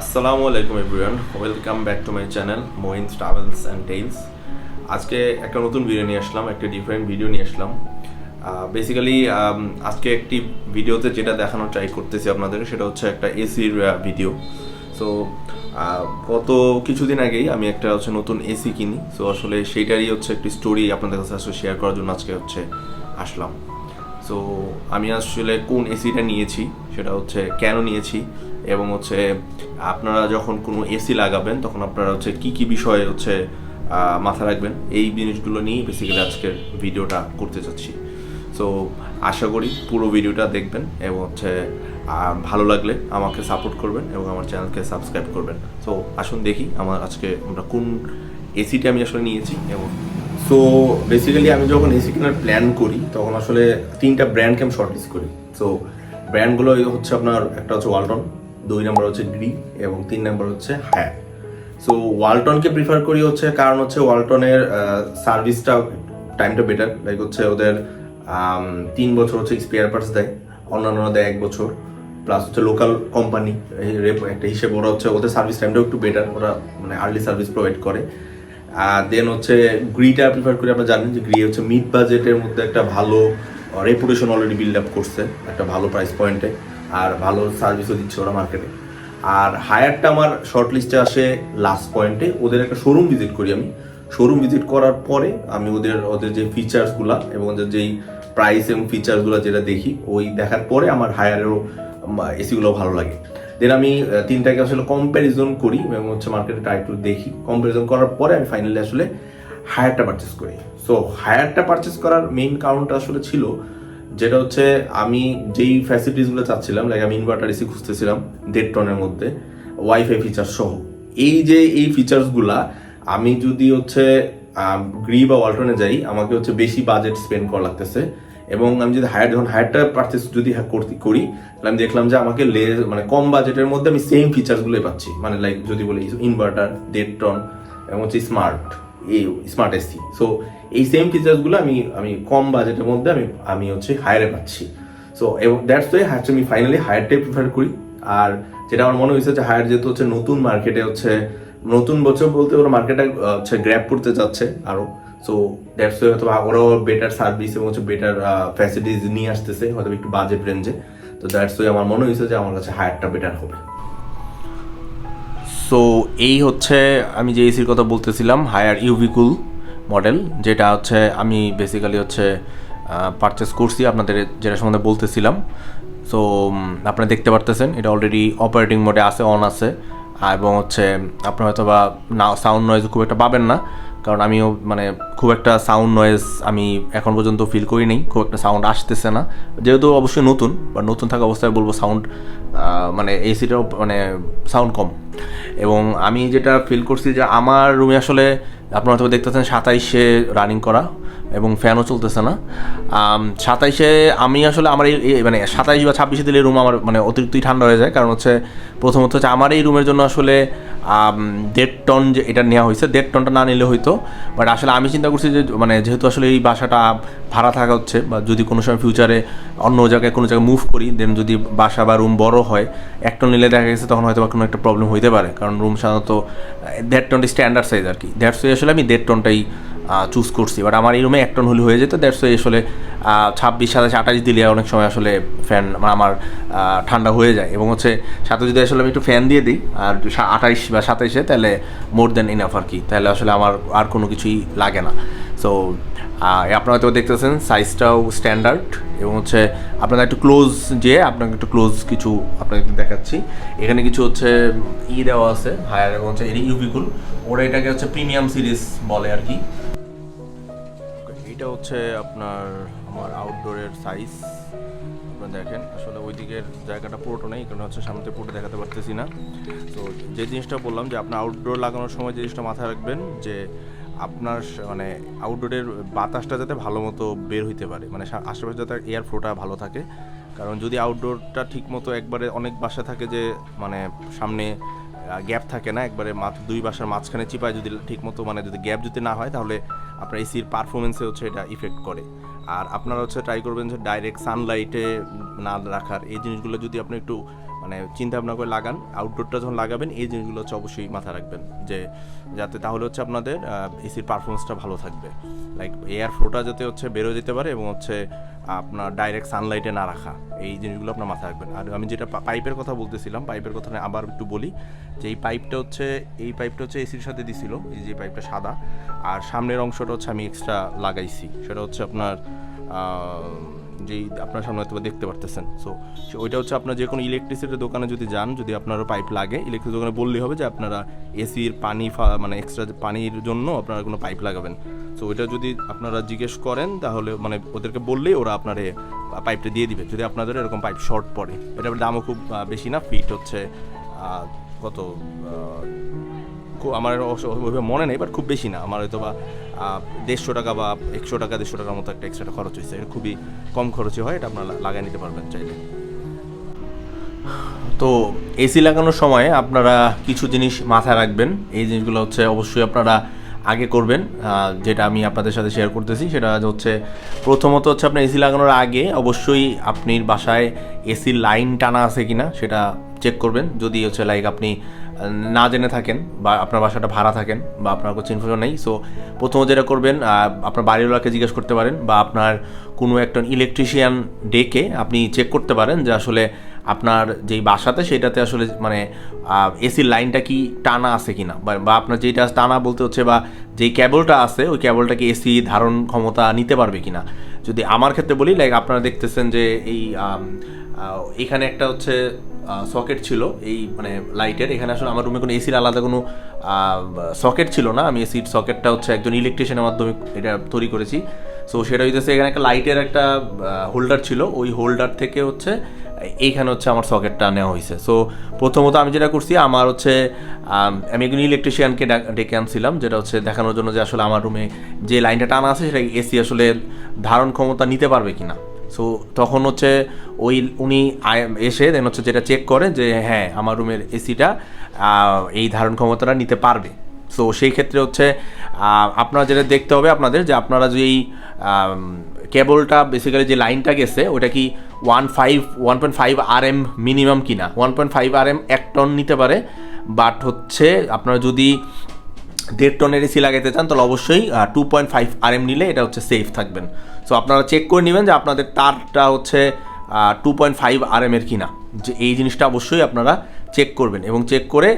আসসালামু আলাইকুম everyone welcome back to my channel Mohin travels and tales আজকে একটা নতুন ভিডিও নিয়ে আসলাম, একটা ডিফারেন্ট ভিডিও নিয়ে আসলাম। বেসিক্যালি আজকে একটি ভিডিওতে যেটা দেখানোর ট্রাই করতেছি আপনাদের সেটা হচ্ছে একটা এসির ভিডিও সো গত কিছুদিন আগেই আমি একটা হচ্ছে নতুন এসি কিনি। সো আসলে সেইটারই হচ্ছে একটি স্টোরি আপনাদের কাছে আসলে শেয়ার করার জন্য আজকে হচ্ছে আসলাম। সো আমি আসলে কোন এসিটা নিয়েছি, সেটা হচ্ছে কেন নিয়েছি এবং হচ্ছে আপনারা যখন কোনো এসি লাগাবেন, তখন আপনারা হচ্ছে কি কি বিষয়ে হচ্ছে মাথা রাখবেন? এই জিনিসগুলো নিয়েই বেসিক্যালি আজকের ভিডিওটা করতে চাচ্ছি। সো আশা করি পুরো ভিডিওটা দেখবেন এবং হচ্ছে ভালো লাগলে আমাকে সাপোর্ট করবেন এবং আমার চ্যানেলকে সাবস্ক্রাইব করবেন। সো আসুন দেখি আমার আজকে আমরা কোন এসিটা আমি আসলে নিয়েছি এবং সো বেসিক্যালি আমি যখন এসি কেনার প্ল্যান করি, তখন আসলে তিনটা ব্র্যান্ডকে আমি শর্টলিস্ট করি। সো ব্র্যান্ডগুলো হচ্ছে আপনার, একটা হচ্ছে ওয়ালটন দুই নম্বর হচ্ছে গ্রি এবং তিন নম্বর হচ্ছে হ্যাঁ সো ওয়ালটনকে প্রিফার করি হচ্ছে, কারণ হচ্ছে ওয়ালটনের সার্ভিসটা টাইমটা বেটার লাইক হচ্ছে ওদের তিন বছর হচ্ছে স্পেয়ার পার্টস দেয়, অন্যান্য দেয় এক বছর। প্লাস হচ্ছে লোকাল কোম্পানি একটা হিসেবে ওরা হচ্ছে ওদের সার্ভিস টাইমটাও একটু বেটার ওরা মানে আর্লি সার্ভিস প্রোভাইড করে। দেন হচ্ছে গ্রিটা প্রিফার করি, আপনারা জানেন যে গ্রি হচ্ছে মিড বাজেটের মধ্যে একটা ভালো রেপুটেশন অলরেডি বিল্ড আপ করছে, একটা ভালো প্রাইস পয়েন্টে আর ভালো সার্ভিসও দিচ্ছে ওরা মার্কেটে আর হায়ারটা আমার শর্ট লিস্টে আসে লাস্ট পয়েন্টে ওদের একটা শোরুম ভিজিট করি আমি। শোরুম ভিজিট করার পরে আমি ওদের ওদের যে ফিচার্সগুলা এবং ওদের যেই প্রাইস এবং ফিচার্সগুলো যেটা দেখি, ওই দেখার পরে আমার হায়ারেরও এসিগুলো ভালো লাগে। দেন আমি তিনটাকে আসলে কম্প্যারিজন করি এবং হচ্ছে মার্কেটে একটু দেখি। কম্প্যারিজন করার পরে আমি ফাইনালি আসলে হায়ারটা পারচেস করি। সো হায়ারটা পারচেস করার মেইন কারণটা আসলে ছিল যেটা হচ্ছে আমি যেই ফ্যাসিলিটিসগুলো চাচ্ছিলাম লাইক আমি ইনভার্টার এসি খুঁজতেছিলাম দেড় টনের মধ্যে ওয়াইফাই ফিচার সহ। এই যে, এই ফিচার্সগুলা আমি যদি হচ্ছে গ্রি বা ওয়ালটনে যাই, আমাকে হচ্ছে বেশি বাজেট স্পেন্ড করা লাগতেছে। এবং আমি যদি হায়ার যখন হায়ারটা পারচেস যদি করি, তাহলে আমি দেখলাম যে আমাকে লে মানে কম বাজেটের মধ্যে আমি সেম ফিচার্সগুলোই পাচ্ছি। মানে লাইক যদি বলি ইনভার্টার দেড় টন এবং হচ্ছে স্মার্ট এই স্মার্ট এসি সো এই সেম ফিচার্সগুলো আমি আমি কম বাজেটের মধ্যে আমি আমি হচ্ছে হায়ারে পাচ্ছি। সো এবং দ্যাটস ওয়ে হচ্ছে আমি ফাইনালি হায়ারটাই প্রিফার করি। আর যেটা আমার মনে হয়েছে যে হায়ার যেহেতু হচ্ছে নতুন মার্কেটে হচ্ছে, নতুন বছর বলতে ওরা মার্কেটে হচ্ছে গ্র্যাপ করতে যাচ্ছে আরও। সো দ্যাটস ওয়ে হয়তো ওরাও বেটার সার্ভিস এবং হচ্ছে বেটার ফ্যাসিলিটিস নিয়ে আসতেছে হয়তো একটু বাজেট রেঞ্জে তো দ্যাটস ওয়ে আমার মনে হয়েছে যে আমার কাছে হায়ারটা বেটার হবে। সো এই হচ্ছে আমি যে এসির কথা বলতেছিলাম হায়ার ইউভিকুল মডেল যেটা হচ্ছে আমি বেসিক্যালি হচ্ছে পারচেস করছি আপনাদের যেটা সম্বন্ধে বলতেছিলাম। সো আপনারা দেখতে পারতেছেন, এটা অলরেডি অপারেটিং মোডে আছে অন আছে। এবং হচ্ছে, আপনার হয়তো বা না সাউন্ড নয়েজ খুব একটা পাবেন না। কারণ আমিও মানে খুব একটা সাউন্ড নয়েজ আমি এখন পর্যন্ত ফিল করি নেই খুব একটা সাউন্ড আসতেছে না। যেহেতু অবশ্যই নতুন, বা নতুন থাকা অবস্থায় বলব সাউন্ড মানে এসিটাও মানে সাউন্ড কম। এবং আমি যেটা ফিল করছি যে আমার রুমে আসলে আপনারা তো দেখতে পাচ্ছেন সাতাইশে রানিং করা। এবং ফ্যানও চলতেছে না। সাতাইশে আমি আসলে আমার এই মানে সাতাইশ বা ছাব্বিশে দিলে রুম আমার মানে অতিরিক্তই ঠান্ডা হয়ে যায়। কারণ হচ্ছে প্রথমত হচ্ছে আমার এই রুমের জন্য আসলে দেড় টন যে এটা নেওয়া হয়েছে, দেড় টনটা না নিলে হয়তো বাট আসলে আমি চিন্তা করছি যে মানে যেহেতু আসলে এই বাসাটা ভাড়া থাকা হচ্ছে, বা যদি কোনো সময় ফিউচারে অন্য জায়গায় কোনো জায়গায় মুভ করি দেন যদি বাসা বা রুম বড় হয়, এক টন নিলে দেখা গেছে তখন হয়তো বা কোনো একটা প্রবলেম হইতে পারে। কারণ রুম সাধারণত দেড় টনটি স্ট্যান্ডার্ড সাইজ আর কি। ওয়ে আসলে আমি দেড় টনটাই চুজ করছি। বাট আমার এই রুমে এক টন হলে হয়ে যেত দ্যাটস ওয়ে আসলে ছাব্বিশ, সাতাশ, আঠাশ দিলে অনেক সময় আসলে ফ্যান মানে আমার ঠান্ডা হয়ে যায়। এবং হচ্ছে সাথে যদি আসলে আমি একটু ফ্যান দিয়ে দিই, আর আঠাইশ বা সাতাইশে তাহলে মোর দেন ইনাফ আর কি। তাহলে আসলে আমার আর কোনো কিছুই লাগে না। সো আপনারা হয়তো দেখতেছেন সাইজটাও স্ট্যান্ডার্ড এবং হচ্ছে আপনারা একটু ক্লোজ যে আপনাকে একটু ক্লোজ কিছু আপনাকে দেখাচ্ছি। এখানে কিছু হচ্ছে ই দেওয়া আছে হায়ার এবং হচ্ছে ইউবিকুল ওরা এটাকে হচ্ছে প্রিমিয়াম সিরিজ বলে আর কি। এটা হচ্ছে আপনার আমার আউটডোরের সাইজ আপনারা দেখেন, আসলে ওই দিকের জায়গাটা পুরোটা নেই, কারণ হচ্ছে সামনে পুরো দেখাতে পারতেছি না। তো যে জিনিসটা বললাম যে আপনার আউটডোর লাগানোর সময় যে জিনিসটা মাথায় রাখবেন, যে আপনার মানে আউটডোরের বাতাসটা যাতে ভালো মতো বের হইতে পারে মানে আশেপাশে যাতে এয়ার ফ্লোটা ভালো থাকে। কারণ যদি আউটডোরটা ঠিক মতো একবারে অনেক বাসা থাকে যে মানে সামনে গ্যাপ থাকে না, একবারে মাত্র দুই বাসার মাঝখানে চিপায় যদি ঠিক মতো মানে যদি গ্যাপ যদি না হয়, তাহলে আপনার এসির পারফরমেন্সে হচ্ছে এটা ইফেক্ট করে। আর আপনারা হচ্ছে ট্রাই করবেন যে ডাইরেক্ট সানলাইটে না রাখার। এই জিনিসগুলো যদি আপনি একটু মানে চিন্তা ভাবনা করে লাগান আউটডোরটা যখন লাগাবেন, এই জিনিসগুলো হচ্ছে অবশ্যই মাথায় রাখবেন। যে যাতে তাহলে হচ্ছে আপনাদের এসির পারফরমেন্সটা ভালো থাকবে। লাইক এয়ার ফ্লোটা যাতে হচ্ছে বেরো যেতে পারে এবং হচ্ছে আপনার ডাইরেক্ট সানলাইটে না রাখা। এই জিনিসগুলো আপনার মাথায় রাখবেন। আর আমি যেটা পাইপের কথা বলতেছিলাম পাইপের কথা আবার একটু বলি, যে এই পাইপটা হচ্ছে, এই পাইপটা হচ্ছে এসির সাথে দিছিল, এই যে পাইপটা সাদা। আর সামনের অংশটা হচ্ছে আমি এক্সট্রা লাগাইছি। সেটা হচ্ছে আপনার যেই আপনার সামনে হয়তো দেখতে পারতেছেন। সো ওইটা হচ্ছে আপনার যে কোনো ইলেকট্রিসিটির দোকানে যদি যান, যদি আপনারও পাইপ লাগে ইলেকট্রিক দোকানে বললেই হবে যে আপনারা এসির পানি মানে এক্সট্রা পানির জন্য আপনারা কোনো পাইপ লাগাবেন। সো ওইটা যদি আপনারা জিজ্ঞেস করেন, তাহলে মানে ওদেরকে বললেই ওরা আপনার পাইপটা দিয়ে দিবে। যদি আপনাদের এরকম পাইপ শর্ট পড়ে। এটার দামও খুব বেশি না। ফিট হচ্ছে কত খুব আমার ওইভাবে মনে নেই বাট খুব বেশি না। আমার হয়তো বা দেড়শো টাকা বা একশো টাকা দেড়শো টাকার মতো একটা এক্সট্রা খরচ হয়েছে। এটা খুবই কম খরচে হয়, এটা আপনারা লাগিয়ে নিতে পারবেন চাইলে। তো এসি লাগানোর সময় আপনারা কিছু জিনিস মাথায় রাখবেন। এই জিনিসগুলো হচ্ছে অবশ্যই আপনারা আগে করবেন। যেটা আমি আপনাদের সাথে শেয়ার করতেছি, সেটা হচ্ছে প্রথমত হচ্ছে আপনার এসি লাগানোর আগে অবশ্যই আপনি বাসায় এসির লাইন টানা আছে কিনা, সেটা চেক করবেন। যদি হচ্ছে লাইক আপনি না জেনে থাকেন বা আপনার বাসাটা ভাড়া থাকেন বা আপনার কোনো ইনফরমেশন নেই সো প্রথমত যেটা করবেন আপনার বাড়িওয়ালাকে জিজ্ঞেস করতে পারেন বা আপনার কোনো একটা ইলেকট্রিশিয়ান ডেকে আপনি চেক করতে পারেন যে আসলে আপনার যেই বাসাতে সেটাতে আসলে মানে এসির লাইনটা কি টানা আছে কিনা? বা বা আপনার যেটা টানা বলতে হচ্ছে বা যেই ক্যাবলটা আছে, ওই কেবলটা কি এসি ধারণ ক্ষমতা নিতে পারবে কিনা? যদি আমার ক্ষেত্রে বলি লাইক আপনারা দেখতেছেন যে এই এখানে একটা হচ্ছে সকেট ছিল, এই মানে লাইটের এখানে আসলে আমার রুমে কোনো এসির আলাদা কোনো সকেট ছিল না। আমি এসির সকেটটা হচ্ছে একজন ইলেকট্রিশিয়ানের মাধ্যমে এটা তৈরি করেছি। সো সেটা হইতেছে এখানে একটা লাইটের একটা হোল্ডার ছিল। ওই হোল্ডার থেকে হচ্ছে এইখানে হচ্ছে আমার সকেটটা নেওয়া হয়েছে সো প্রথমত আমি যেটা করছি আমার হচ্ছে আম, একজন ইলেকট্রিশিয়ানকে ডেকে আনছিলাম যেটা হচ্ছে দেখানোর জন্য যে আসলে আমার রুমে যে লাইনটা টানা আছে সেটা এসি আসলে ধারণ ক্ষমতা নিতে পারবে কিনা। সো তখন হচ্ছে ওই উনি এসে দেন হচ্ছে যেটা চেক করে যে হ্যাঁ আমার রুমের এসিটা এই ধারণ ক্ষমতাটা নিতে পারবে। সো সেই ক্ষেত্রে হচ্ছে আপনারা যেটা দেখতে হবে আপনাদের যে আপনারা যে এই কেবলটা বেসিক্যালি যে লাইনটা গেছে ওটা কি one five one point five R M minimum কিনা। One point five R M এক টন নিতে পারে বাট হচ্ছে আপনারা যদি দেড় টনের এসি লাগাইতে চান, তাহলে অবশ্যই two point five R M নিলে এটা হচ্ছে সেফ থাকবেন। সো আপনারা চেক করে নেবেন যে আপনাদের তারটা হচ্ছে টু পয়েন্ট ফাইভ আর এমের কিনা। যে এই জিনিসটা অবশ্যই আপনারা চেক করবেন এবং চেক করে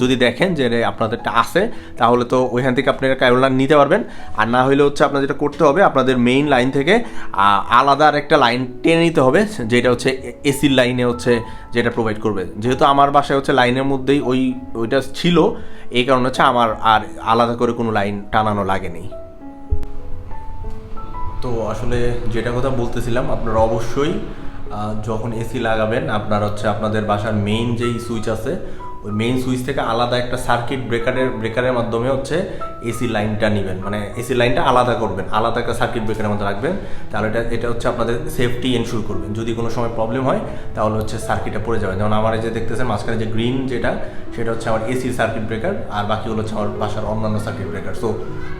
যদি দেখেন যে আপনাদেরটা আছে, তাহলে তো ওইখান থেকে আপনারা ক্যারোলার নিতে পারবেন। আর না হলে হচ্ছে আপনার যেটা করতে হবে, আপনাদের মেইন লাইন থেকে আলাদা আর একটা লাইন টেনে নিতে হবে, যেটা হচ্ছে এসির লাইনে হচ্ছে যেটা প্রোভাইড করবে। যেহেতু আমার বাসায় হচ্ছে লাইনের মধ্যেই ওই, ওইটা ছিল, এই কারণে হচ্ছে আমার আর আলাদা করে কোনো লাইন টানানো লাগেনি। তো আসলে যেটা কথা বলতেছিলাম, আপনারা অবশ্যই যখন এসি লাগাবেন, আপনার হচ্ছে আপনাদের বাসার মেইন যেই সুইচ আছে, ওই মেইন সুইচ থেকে আলাদা একটা সার্কিট ব্রেকারের ব্রেকারের মাধ্যমে হচ্ছে এসি লাইনটা নেবেন। মানে এসি লাইনটা আলাদা করবেন, আলাদা একটা সার্কিট ব্রেকারের মধ্যে রাখবেন। তাহলে এটা এটা হচ্ছে আপনাদের সেফটি এনশিওর করবেন। যদি কোনো সময় প্রবলেম হয়, তাহলে হচ্ছে সার্কিটটা পড়ে যাবে। যেমন আমার যে দেখতেছেন, মাঝখানে যে গ্রিন যেটা, সেটা হচ্ছে আমার এসি সার্কিট ব্রেকার আর বাকিগুলো হচ্ছে আমার বাসার অন্যান্য সার্কিট ব্রেকার সো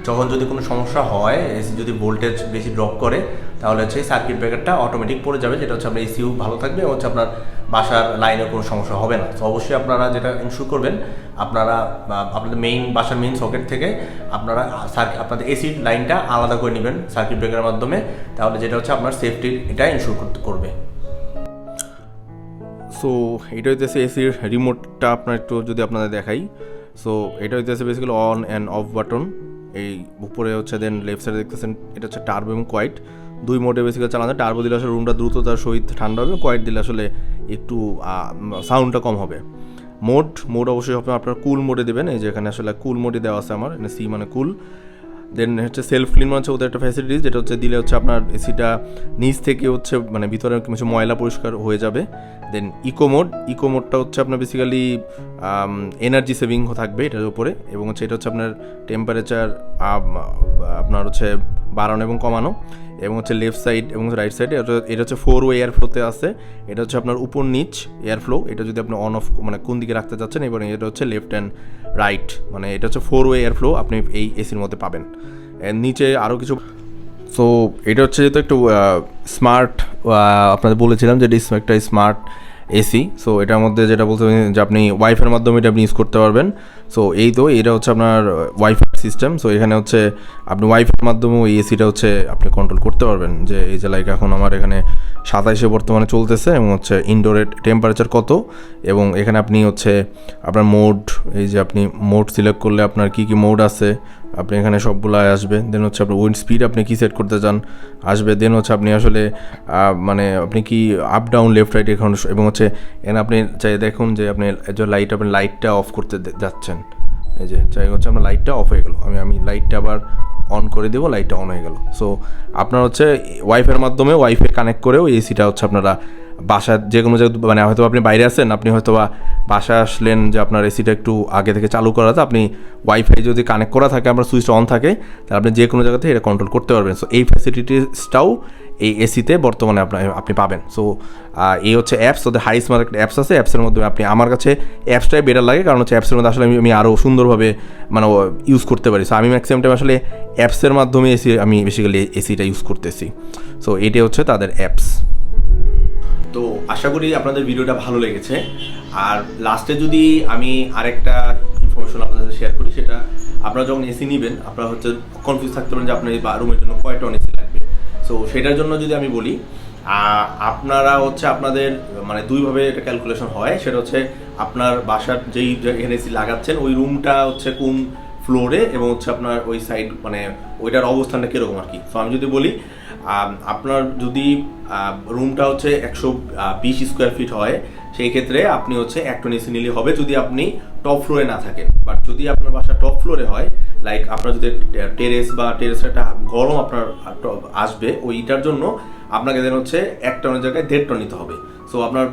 যখন যদি কোনো সমস্যা হয় এসি যদি ভোল্টেজ বেশি ড্রপ করে তাহলে হচ্ছে সার্কিট ব্রেকারটা অটোমেটিক পড়ে যাবে, যেটা হচ্ছে আপনার এসিও ভালো থাকবে হচ্ছে আপনার বাসার লাইনের কোনো সমস্যা হবে না। তো অবশ্যই আপনারা যেটা ইনশিওর করবেন, আপনারা আপনাদের মেইন বাসার মেইন সকেট থেকে আপনারা আপনাদের এসির লাইনটা আলাদা করে নেবেন সার্কিট ব্রেকারের মাধ্যমে, তাহলে যেটা হচ্ছে আপনার সেফটির এটা করতে, করবে। সো এটা হইতেছে এসির রিমোটটা আপনার একটু যদি আপনাদের দেখাই। সো এটা হইতেছে basically on and off button এই উপরে হচ্ছে দেন লেফট সাইডে দেখতেছেন, এটা হচ্ছে টার্বো এবং কোয়াইট দুই মোডে বেসিক্যালি চালানো যায় টার্বো দিলে আসলে রুমটা দ্রুততার সহিত ঠান্ডা হবে কয়েক দিলে আসলে একটু সাউন্ডটা কম হবে। মোড মোড অবশ্যই আপনার আপনার কুল মোডে দেবেন, এই যে এখানে আসলে কুল মোডে দেওয়া আছে আমার সি মানে কুল দেন হচ্ছে সেলফ ক্লিন মানে হচ্ছে ওদের একটা ফ্যাসিলিটিস যেটা হচ্ছে দিলে হচ্ছে আপনার এসিটা নিচ থেকে হচ্ছে মানে ভিতরে কিছু ময়লা পরিষ্কার হয়ে যাবে। দেন ইকো মোড ইকো মোডটা হচ্ছে আপনার বেসিক্যালি এনার্জি সেভিং থাকবে এটার উপরে, এবং হচ্ছে এটা হচ্ছে আপনার টেম্পারেচার আপনার হচ্ছে বাড়ানো এবং কমানো। এবং হচ্ছে লেফট সাইড এবং রাইট সাইড এটা হচ্ছে ফোর ওয়ে এয়ার ফ্লোতে আছে। এটা হচ্ছে আপনার উপর নিচ এয়ার ফ্লো এটা যদি আপনি অন অফ মানে কোন দিকে রাখতে চাচ্ছেন এবং এটা হচ্ছে লেফট অ্যান্ড রাইট মানে এটা হচ্ছে ফোর ওয়ে এয়ার ফ্লো আপনি এই এসির মধ্যে পাবেন। নিচে আরও কিছু সো এটা হচ্ছে যেহেতু একটু স্মার্ট আপনাদের বলেছিলাম যে একটা স্মার্ট এসি সো এটার মধ্যে যেটা বলতে যে আপনি ওয়াইফের মাধ্যমে এটা আপনি ইউজ করতে পারবেন। সো এই তো, এটা হচ্ছে আপনার ওয়াইফাই সিস্টেম সো এখানে হচ্ছে আপনি ওয়াইফাইয়ের মাধ্যমেও এই এসিটা হচ্ছে আপনি কন্ট্রোল করতে পারবেন যে এই যে লাইক এখন আমার এখানে সাতাইশে বর্তমানে চলতেছে এবং হচ্ছে ইনডোরের টেম্পারেচার কত এবং এখানে আপনি হচ্ছে আপনার মোড এই যে আপনি মোড সিলেক্ট করলে আপনার কী কী মোড আছে, আপনি এখানে সবগুলো আসবে দেন হচ্ছে আপনার উইন্ড স্পিড আপনি কী সেট করতে চান আসবে দেন হচ্ছে আপনি আসলে মানে আপনি কি আপ ডাউন লেফট রাইট এখন এবং হচ্ছে এখানে আপনি চাই দেখুন যে আপনি লাইট আপনি লাইটটা অফ করতে যাচ্ছেন। এই যে চাই হচ্ছে আপনার লাইটটা অফ হয়ে গেল। আমি আমি লাইটটা আবার অন করে দেবো লাইটটা অন হয়ে গেল। সো আপনার হচ্ছে ওয়াইফের মাধ্যমে ওয়াইফাই কানেক্ট করেও এসিটা হচ্ছে আপনারা বাসার যে কোনো জায়গায় মানে হয়তো আপনি বাইরে আছেন, আপনি হয়তো বা বাসায় আসলেন যে আপনার এসিটা একটু আগে থেকে চালু করা আছে আপনি ওয়াইফাই যদি কানেক্ট করা থাকে আপনার সুইচটা অন থাকে, তাহলে আপনি যে কোনো জায়গাতে এটা কন্ট্রোল করতে পারবেন। সো এই ফ্যাসিলিটিসটাও এই এসিতে বর্তমানে আপনার আপনি পাবেন। সো এই হচ্ছে অ্যাপস ওদের হাই স্মার্ট একটা অ্যাপস আছে। অ্যাপসের মধ্যে আপনি, আমার কাছে অ্যাপসটাই বেটার লাগে। কারণ হচ্ছে অ্যাপসের মধ্যে আসলে আমি আমি আরও সুন্দরভাবে মানে ইউজ করতে পারি। সো আমি ম্যাক্সিমাম টাইম আসলে অ্যাপসের মাধ্যমে এসি আমি বেসিক্যালি এসিটা ইউজ করতেছি। সো এটাই হচ্ছে তাদের অ্যাপস তো আশা করি আপনাদের ভিডিওটা ভালো লেগেছে। আর লাস্টে যদি আমি আরেকটা ইনফরমেশন আপনাদের শেয়ার করি, সেটা আপনারা যখন এসি নেবেন, আপনারা হচ্ছে কনফিউজ থাকতে পারেন যে আপনার এই রুমের জন্য কয় টন এসি লাগবে সো সেটার জন্য যদি আমি বলি আপনারা হচ্ছে আপনাদের মানে দুইভাবে এটা ক্যালকুলেশন হয়। সেটা হচ্ছে আপনার বাসার যেই এখানে এসি লাগাচ্ছেন, ওই রুমটা হচ্ছে কোন ফ্লোরে এবং হচ্ছে আপনার ওই সাইড মানে ওইটার অবস্থানটা কীরকম আর কি। তো আমি যদি বলি আপনার যদি রুমটা হচ্ছে একশো বিশ স্কোয়ার ফিট হয়, সেই ক্ষেত্রে আপনি হচ্ছে এক টন এসি নিলে হবে যদি আপনি টপ ফ্লোরে না থাকেন। বাট যদি আপনার বাসা টপ ফ্লোরে হয় লাইক আপনার যদি টেরেস বা টেরেসের একটা গরম আপনার আসবে ওইটার জন্য আপনাকে দেন হচ্ছে এক টনের জায়গায় দেড় টন নিতে হবে। সো আপনার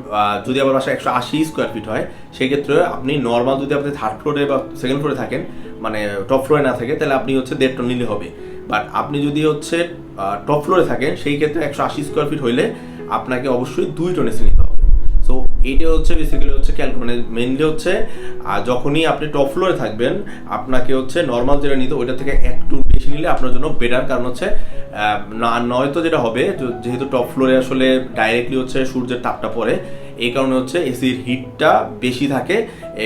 যদি আবার বাসা একশো আশি স্কোয়ার ফিট হয়, সেই ক্ষেত্রে আপনি নর্মাল যদি আপনি থার্ড ফ্লোরে বা সেকেন্ড ফ্লোরে থাকেন মানে টপ ফ্লোরে না থাকে, তাহলে আপনি হচ্ছে দেড় টন নিলে হবে। বাট আপনি যদি হচ্ছে টপ ফ্লোরে থাকেন, সেই ক্ষেত্রে একশো আশি স্কোয়ার ফিট হইলে আপনাকে অবশ্যই দুই টন এসি নিতে হবে। সো এইটা হচ্ছে বেসিক্যালি হচ্ছে ক্যালকু মানে মেনলি হচ্ছে আহ, যখনই আপনি টপ ফ্লোরে থাকবেন আপনাকে হচ্ছে নর্মাল যেটা নিতে ওইটা থেকে একটু বেশি নিলে আপনার জন্য বেটার কারণ হচ্ছে না নয়তো যেটা হবে যেহেতু টপ ফ্লোরে আসলে ডাইরেক্টলি হচ্ছে সূর্যের তাপটা পড়ে এই কারণে হচ্ছে এসির হিটটা বেশি থাকে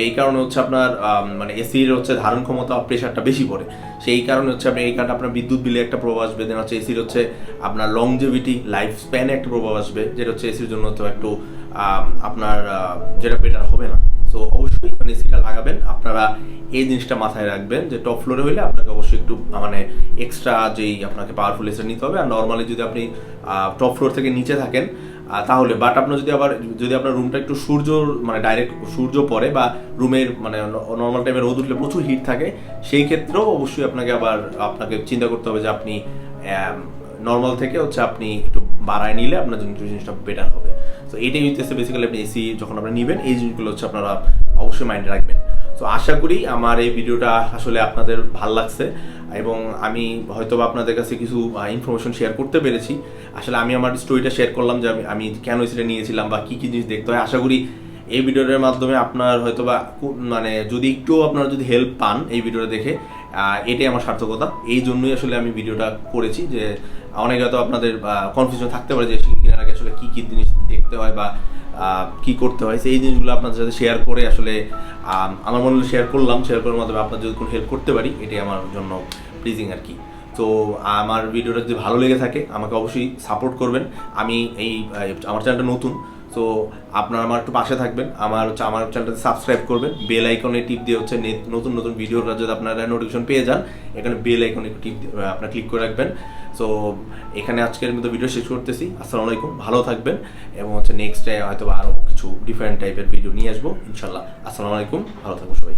এই কারণে হচ্ছে আপনার মানে এসির হচ্ছে ধারণ ক্ষমতা প্রেশারটা বেশি পড়ে। সেই কারণে হচ্ছে আপনি এই কারণে আপনার বিদ্যুৎ বিলে একটা প্রভাব আসবে দেন হচ্ছে এসির হচ্ছে আপনার লংজেভিটি লাইফ স্প্যানে একটা প্রভাব আসবে যেটা হচ্ছে এসির জন্য তো একটু আপনার যেটা বেটার হবে না। সো অবশ্যই মানে এসিটা লাগাবেন। আপনারা এই জিনিসটা মাথায় রাখবেন যে টপ ফ্লোরে হলে আপনাকে অবশ্যই একটু মানে এক্সট্রা যেই আপনাকে পাওয়ারফুল এসি নিতে হবে। আর নর্মালি যদি আপনি টপ ফ্লোর থেকে নিচে থাকেন তাহলে বাট আপনার যদি আবার, যদি আপনার রুমটা একটু সূর্য মানে ডাইরেক্ট সূর্য পড়ে বা রুমের মানে নর্মাল টাইমে রোদ উঠলে প্রচুর হিট থাকে, সেই ক্ষেত্রেও অবশ্যই আপনাকে আবার, আপনাকে চিন্তা করতে হবে যে আপনি নর্মাল থেকে হচ্ছে আপনি একটু বাড়ায় নিলে আপনার জন্য জিনিসটা বেটার হবে। তো এইটাই হইতেছে বেসিক্যালি আপনি এসি যখন আপনি নেবেন, এই জিনিসগুলো হচ্ছে আপনারা অবশ্যই মাইন্ডে রাখবেন। তো আশা করি আমার এই ভিডিওটা আসলে আপনাদের ভালো লাগছে এবং আমি হয়তো আপনাদের কাছে কিছু ইনফরমেশন শেয়ার করতে পেরেছি। আসলে আমি আমার স্টোরিটা শেয়ার করলাম যে আমি আমি কেন এসিটা নিয়েছিলাম বা কী কী জিনিস দেখতে হয়। আশা করি এই ভিডিওটার মাধ্যমে আপনার হয়তো বা মানে যদি একটু আপনারা যদি হেল্প পান এই ভিডিওটা দেখে এটাই আমার সার্থকতা। এই জন্যই আসলে আমি ভিডিওটা করেছি যে অনেকে হয়তো আপনাদের কনফিউশন থাকতে পারে যে কেনার আগে আসলে কী কী জিনিস হয় বা কি করতে হয়, সেই জিনিসগুলো আপনাদের সাথে শেয়ার করে আসলে আমার মনে হলো শেয়ার করলাম শেয়ার করার মাধ্যমে আপনার যদি কোনো হেল্প করতে পারি, এটাই আমার জন্য প্লিজিং আর কি। তো, আমার ভিডিওটা যদি ভালো লেগে থাকে, আমাকে অবশ্যই সাপোর্ট করবেন। আমি এই আমার চ্যানেলটা নতুন সো আপনারা আমার একটু পাশে থাকবেন। আমার হচ্ছে, আমার চ্যানেলটা সাবস্ক্রাইব করবেন। বেল আইকনে টিপ দিয়ে হচ্ছে নতুন নতুন ভিডিও যদি আপনারা নোটিফিকেশন পেয়ে যান, এখানে বেল আইকনে টিপ আপনারা ক্লিক করে রাখবেন। সো এখানে আজকের মতো ভিডিও শেষ করতেছি। আসসালামু আলাইকুম, ভালো থাকবেন এবং হচ্ছে নেক্সট টাইম হয়তো আরও কিছু ডিফারেন্ট টাইপের ভিডিও নিয়ে আসব ইনশাল্লাহ আসসালামু আলাইকুম, ভালো থাকব সবাই।